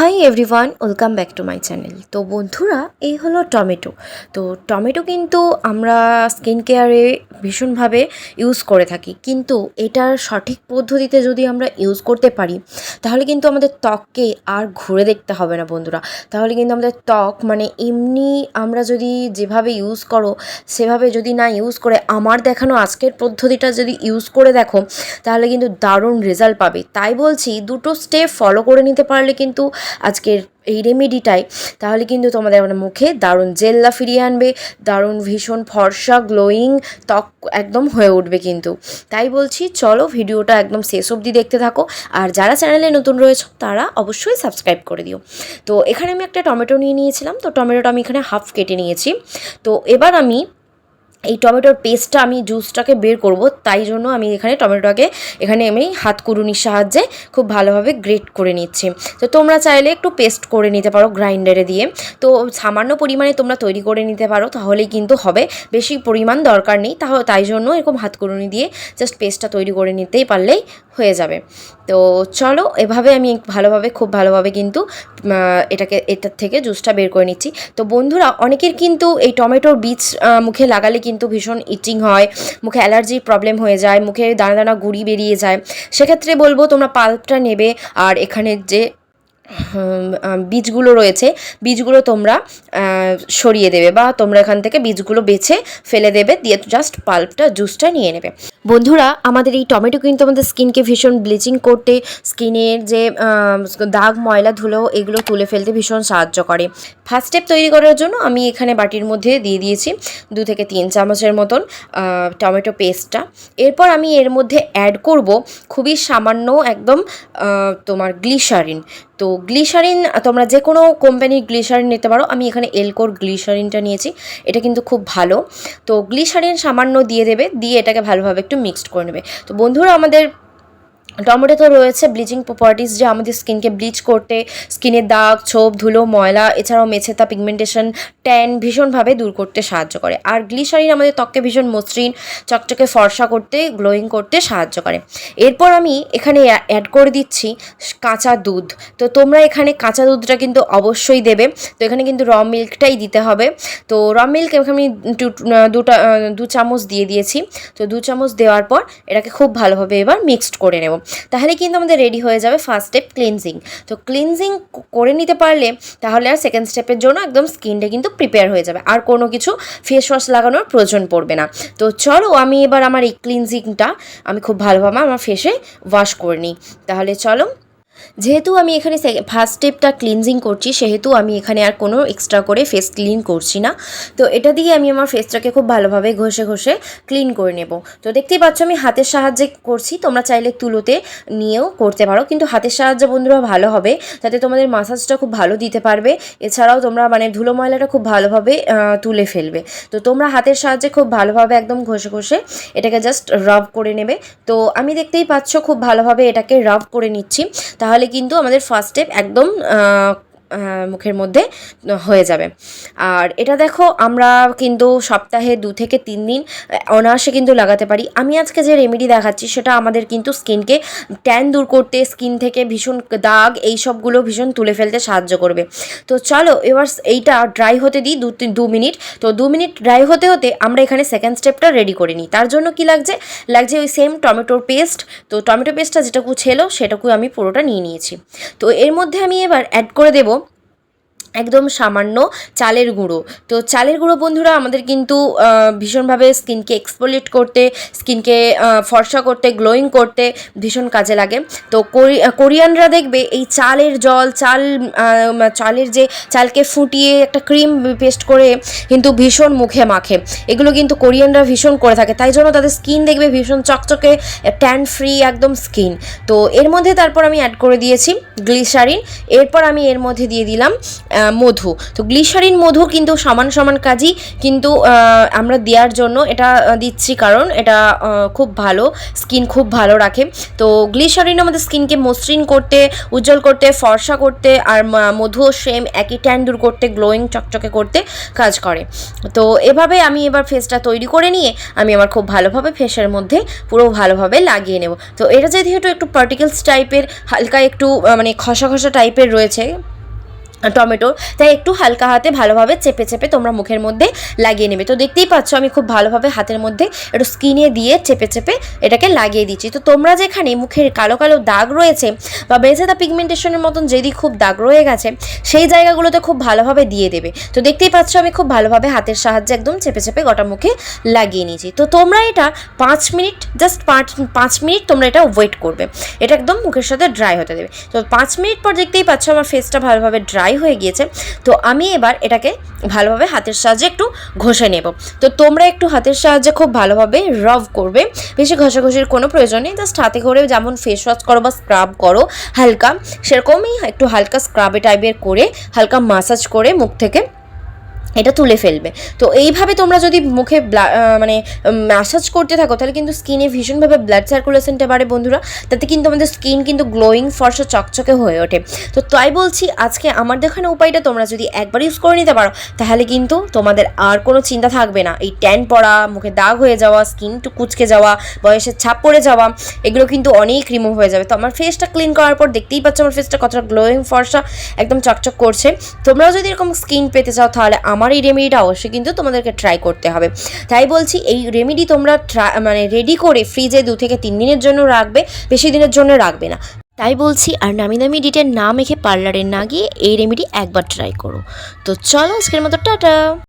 Hi everyone welcome back to my channel তো বন্ধুরা, এই হলো টমেটো। তো টমেটো কিন্তু আমরা স্কিন কেয়ারে ভীষণভাবে ইউজ করে থাকি। কিন্তু এটার সঠিক পদ্ধতিতে যদি আমরা ইউজ করতে পারি, তাহলে কিন্তু আমাদের ত্বককে আর ঘুরে দেখতে হবে না বন্ধুরা। তাহলে কিন্তু আমাদের ত্বক মানে এমনি আমরা যদি যেভাবে ইউজ করো, সেভাবে যদি না ইউজ করে, আমার দেখানো আজকের পদ্ধতিটা যদি ইউজ করে দেখো, তাহলে কিন্তু দারুণ রেজাল্ট পাবে। তাই বলছি, দুটো স্টেপ ফলো করে নিতে পারলে কিন্তু আজকের এই রেমেডিটাই তাহলে কিন্তু তোমাদের মানে মুখে দারুণ জেল্লা ফিরিয়ে আনবে, দারুণ ভীষণ ফর্সা গ্লোয়িং ত্বক একদম হয়ে উঠবে কিন্তু। তাই বলছি, চলো ভিডিওটা একদম শেষ অবধি দেখতে থাকো, আর যারা চ্যানেলে নতুন রয়েছে, তারা অবশ্যই সাবস্ক্রাইব করে দিও। তো এখানে আমি একটা টমেটো নিয়ে নিয়েছিলাম, তো টমেটোটা আমি এখানে হাফ কেটে নিয়েছি। তো এবার আমি এই টমেটোর পেস্টটা আমি জুসটাকে বের করব, তাই জন্য আমি এখানে টমেটোটাকে, এখানে আমি হাত কুড়ুনির সাহায্যে খুব ভালোভাবে গ্রেট করে নিচ্ছি। তো তোমরা চাইলে একটু পেস্ট করে নিতে পারো গ্রাইন্ডারে দিয়ে। তো সামান্য পরিমাণে তোমরা তৈরি করে নিতে পারো, তাহলেই কিন্তু হবে। বেশি পরিমাণ দরকার নেই তাহলে তাই জন্য এরকম হাত কুড়ুনি দিয়ে জাস্ট পেস্টটা তৈরি করে নিতেই পারলেই হয়ে যাবে। তো চলো, এভাবে আমি ভালোভাবে, খুব ভালোভাবে কিন্তু এটাকে, এটার থেকে জুসটা বের করে নিচ্ছি। তো বন্ধুরা, অনেকের কিন্তু এই টমেটোর বীজ মুখে লাগালে কিন্তু ভীষণ ইচিং হয়, মুখে অ্যালার্জির প্রবলেম হয়ে যায়, মুখে দানা দানা গুড়ি বেরিয়ে যায়। সেক্ষেত্রে বলব তোমরা পাল্পটা নেবে আর এখানে যে বীজগুলো রয়েছে, বীজগুলো তোমরা সরিয়ে দেবে বা তোমরা এখান থেকে বীজগুলো বেছে ফেলে দেবে, দিয়ে জাস্ট পাল্পটা জুসটা নিয়ে নেবে। বন্ধুরা, আমাদের এই টমেটো কিন্তু আমাদের স্কিনকে ভীষণ ব্লিচিং করতে স্কিনের যে দাগ, ময়লা, ধুলো, এগুলো তুলে ফেলতে ভীষণ সাহায্য করে। ফার্স্ট স্টেপ তৈরি করার জন্য আমি এখানে বাটির মধ্যে দিয়ে দিয়েছি দু থেকে তিন চামচের মতন টমেটো পেস্টটা এরপর আমি এর মধ্যে অ্যাড করব খুবই সামান্য একদম তোমার গ্লিসারিন তো গ্লিসারিন, তোমরা যে কোনো কোম্পানির গ্লিসারিন নিতে পারো। আমি এখানে এলকোর গ্লিসারিনটা নিয়েছি। এটা কিন্তু খুব ভালো। তো গ্লিসারিন সামান্য দিয়ে দেবে, দিয়ে এটাকে ভালোভাবে একটু মিক্সড করে নেবে। তো বন্ধুরা, আমাদের টমেটো তো রয়েছে ব্লিচিং প্রপার্টিস যে আমাদের স্কিনকে ব্লিচ করতে স্কিনের দাগ, ছোপ, ধুলো, ময়লা, এছাড়াও মেছেতা পিগমেন্টেশন ট্যান ভীষণভাবে দূর করতে সাহায্য করে। আর গ্লিসারিন আমাদের ত্বককে ভীষণ মসৃণ, চকচকে ফর্সা করতে, গ্লোয়িং করতে সাহায্য করে। এরপর আমি এখানে অ্যাড করে দিচ্ছি কাঁচা দুধ। তো তোমরা এখানে কাঁচা দুধটা কিন্তু অবশ্যই দেবে। তো এখানে কিন্তু র মিল্কটাই দিতে হবে। তো র মিল্ক আমি দুটা দু চামচ দিয়ে দিয়েছি। তো দু চামচ দেওয়ার পর এটাকে খুব ভালোভাবে এবার মিক্সড করে নেব। তাহলে কিন্তু আমাদের রেডি হয়ে যাবে ফার্স্ট স্টেপ ক্লিনজিং। তো ক্লিনজিং করে নিতে পারলে তাহলে আর সেকেন্ড স্টেপের জন্য একদম স্কিনটা কিন্তু প্রিপেয়ার হয়ে যাবে। আর কোনো কিছু ফেস ওয়াশ লাগানোর প্রয়োজন পড়বে না। তো চলো, আমি এবার আমার এই ক্লিনজিংটা আমি খুব ভালোভাবে আমার ফেসে ওয়াশ করে নিই। তাহলে চলো যেহেতু আমি এখানে ফার্স্ট স্টেপটা ক্লিনজিং করছি, সেহেতু আমি এখানে আর কোনো এক্সট্রা করে ফেস ক্লিন করছি না। তো এটা দিয়ে আমি আমার ফেসটাকে খুব ভালোভাবে ঘষে ঘষে ক্লিন করে নেব। তো দেখতেই পাচ্ছ আমি হাতের সাহায্যে করছি, তোমরা চাইলে তুলোতে নিয়েও করতে পারো। কিন্তু হাতের সাহায্যে বন্ধুরা ভালো হবে, যাতে তোমাদের মাসাজটা খুব ভালো দিতে পারবে। এছাড়াও তোমরা মানে ধুলো ময়লাটা খুব ভালোভাবে তুলে ফেলবে। তো তোমরা হাতের সাহায্যে খুব ভালোভাবে একদম ঘষে ঘষে এটাকে জাস্ট রাব করে নেবে। তো আমি দেখতেই পাচ্ছ খুব ভালোভাবে এটাকে রাব করে নিচ্ছি। তাহলে কিন্তু আমাদের ফার্স্ট স্টেপ একদম মুখের মধ্যে হয়ে যাবে। আর এটা দেখো, আমরা কিন্তু সপ্তাহে দু থেকে তিন দিন অনায়াসে কিন্তু লাগাতে পারি। আমি আজকে যে রেমেডি দেখাচ্ছি, সেটা আমাদের কিন্তু স্কিনকে ট্যান দূর করতে, স্কিন থেকে ভীষণ দাগ, এই সবগুলো ভীষণ তুলে ফেলতে সাহায্য করবে। তো চলো, এবার এইটা ড্রাই হতে দিই দু দু মিনিট। তো দু মিনিট ড্রাই হতে হতে আমরা এখানে সেকেন্ড স্টেপটা রেডি করে নিই। তার জন্য কি লাগছে? লাগছে ওই সেম টমেটোর পেস্ট তো টমেটো পেস্টটা যেটুকু ছিল, সেটুকু আমি পুরোটা নিয়ে নিয়েছি। তো এর মধ্যে আমি এবার অ্যাড করে দেবো একদম সামান্য চালের গুঁড়ো। তো চালের গুঁড়ো বন্ধুরা, আমাদের কিন্তু ভীষণভাবে স্কিনকে এক্সপোলিট করতে, স্কিনকে ফর্সা করতে গ্লোয়িং করতে ভীষণ কাজে লাগে। তো কোরিয়ানরা দেখবে এই চালের জল, চাল চালের যে চালকে ফুটিয়ে একটা ক্রিম পেস্ট করে কিন্তু ভীষণ মুখে মাখে। এগুলো কিন্তু কোরিয়ানরা ভীষণ করে থাকে। তাই জন্য তাদের স্কিন দেখবে ভীষণ চকচকে ট্যান ফ্রি একদম স্কিন তো এর মধ্যে তারপর আমি অ্যাড করে দিয়েছি গ্লিসারিন এরপর আমি এর মধ্যে দিয়ে দিলাম মধু। তো গ্লিসারিন মধু কিন্তু সমান সমান কাজই, কিন্তু আমরা দেওয়ার জন্য এটা দিচ্ছি কারণ এটা খুব ভালো, স্কিন খুব ভালো রাখে। তো গ্লিসারিন আমাদের স্কিনকে মসৃণ করতে, উজ্জ্বল করতে, ফর্সা করতে, আর মধুও সেম একই ট্যান দূর করতে গ্লোয়িং চকচকে করতে কাজ করে। তো এভাবে আমি এবার ফেসটা তৈরি করে নিয়ে, আমি আমার খুব ভালোভাবে ফেসের মধ্যে পুরো ভালোভাবে লাগিয়ে নেব। তো এটা যেহেতু একটু পার্টিকেলস টাইপের হালকা একটু মানে খসা খসা টাইপের রয়েছে টমেটোর তাই একটু হালকা হাতে ভালোভাবে চেপে চেপে তোমরা মুখের মধ্যে লাগিয়ে নেবে। তো দেখতেই পাচ্ছ আমি খুব ভালোভাবে হাতের মধ্যে একটু স্কিনে দিয়ে চেপে চেপে এটাকে লাগিয়ে দিচ্ছি। তো তোমরা যেখানে মুখের কালো কালো দাগ রয়েছে বা বেজেদা পিগমেন্টেশনের মতন যেদি খুব দাগ রয়ে গেছে, সেই জায়গাগুলোতে খুব ভালোভাবে দিয়ে দেবে। তো দেখতেই পাচ্ছ আমি খুব ভালোভাবে হাতের সাহায্যে একদম চেপে চেপে গোটা মুখে লাগিয়ে নিয়েছি। তো তোমরা এটা পাঁচ মিনিট জাস্ট পাঁচ পাঁচ মিনিট তোমরা এটা ওয়েট করবে। এটা একদম মুখের সাথে ড্রাই হতে দেবে। তো পাঁচ মিনিট পর দেখতেই পাচ্ছ আমার ফেসটা ভালোভাবে ড্রাই হয়ে গিয়েছে। তো আমি এবার এটাকে ভালোভাবে হাতের সাহায্যে একটু ঘষে নেব। তো তোমরা একটু হাতের সাহায্যে খুব ভালোভাবে রব করবে। বেশি ঘষাঘষির কোনো প্রয়োজন নেই। জাস্ট হাতে করে যেমন ফেস ওয়াশ করো বা স্ক্রাব করো, হালকা সেরকমই একটু হালকা স্ক্রাবে টাইপের করে, হালকা মাসাজ করে মুখ থেকে এটা তুলে ফেলবে। তো এইভাবে তোমরা যদি মুখে মানে ম্যাসাজ করতে থাকো, তাহলে কিন্তু স্কিনে ভীষণভাবে ব্লাড সার্কুলেশনটা বাড়ে বন্ধুরা। তাতে কিন্তু আমাদের স্কিন কিন্তু গ্লোয়িং ফর্সা, চকচকে হয়ে ওঠে। তো তাই বলছি, আজকে আমার দেখানো উপায়টা তোমরা যদি একবার ইউজ করে নিতে পারো, তাহলে কিন্তু তোমাদের আর কোনো চিন্তা থাকবে না। এই ট্যান পড়া, মুখে দাগ হয়ে যাওয়া স্কিন টু কুচকে যাওয়া, বয়সের ছাপ পড়ে যাওয়া, এগুলো কিন্তু অনেক রিমুভ হয়ে যাবে। তো আমার ফেসটা ক্লিন করার পর দেখতেই পাচ্ছ আমার ফেসটা কতটা গ্লোয়িং ফর্সা, একদম চকচক করছে। তোমরাও যদি এরকম স্কিন পেতে চাও, তাহলে আমার এই রেমেডিটা অবশ্যই কিন্তু তোমাদেরকে ট্রাই করতে হবে। তাই বলছি, এই রেমেডি তোমরা মানে রেডি করে ফ্রিজে দু থেকে তিন দিনের জন্য রাখবে, বেশি দিনের জন্য রাখবে না। তাই বলছি, আর নামি দামি ডিটের না মেখে পার্লারে না গিয়ে এই রেমেডি একবার ট্রাই করো। তো চলো, আজকের মতো, টাটা!